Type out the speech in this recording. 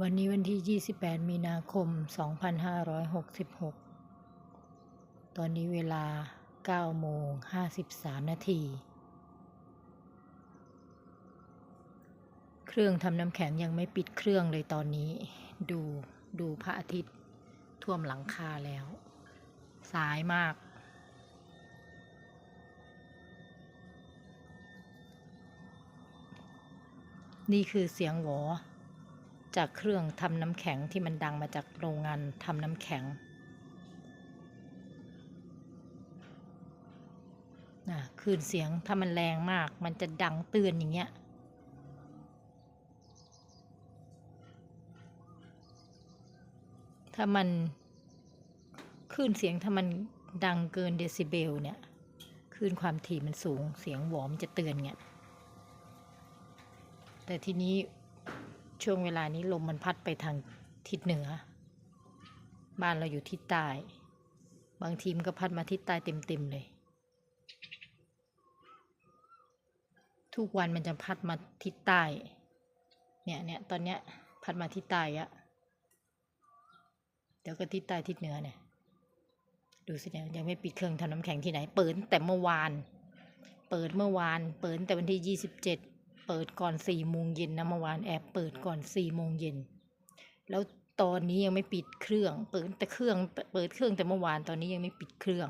วันนี้วันที่ 28 มีนาคม 2566 ตอนนี้เวลา 9 โมง 53 นาที เครื่องทำน้ำแข็งยังไม่ปิดเครื่องเลยตอนนี้ ดู ดูพระอาทิตย์ท่วมหลังคาแล้ว สายมาก นี่คือเสียงหวอ จากเครื่องทำน้ำแข็งที่มันดังมาจากโรงงานทำน้ำแข็งนะคลื่นเสียงถ้ามันแรงมากมันจะดังเตือนอย่างเงี้ยถ้ามันคลื่นเสียงถ้ามันดังเกินเดซิเบลเนี่ยคลื่นความถี่มันสูงเสียงหวอมจะเตือนเงี้ยแต่ทีนี้ ช่วงเวลานี้ลมมันพัดไปทางทิศเหนือ บ้านเราอยู่ทิศใต้ บางทีมนก็พัดมาทิศใต้เต็มๆเลย ทุกวันมันจะพัดมาทิศใต้ เนี่ยเนี่ยตอนเนี้ยพัดมาทิศใต้อะเดี๋ยวก็ทิศใต้ทิศเหนือเนี่ย ดูสิเนี่ยยังไม่ปิดเครื่องทำน้ำแข็งที่ไหน เปิดแต่เมื่อวาน เปิดเมื่อวาน เปิดแต่วันที่ยี่สิบเจ็ด เปิดก่อนสี่โมงเย็นนะเมื่อวานแอบเปิดก่อนสี่โมงเย็นแล้วตอนนี้ยังไม่ปิดเครื่อง เปิดแต่เครื่อง เปิดเครื่องแต่เมื่อวานตอนนี้ยังไม่ปิดเครื่อง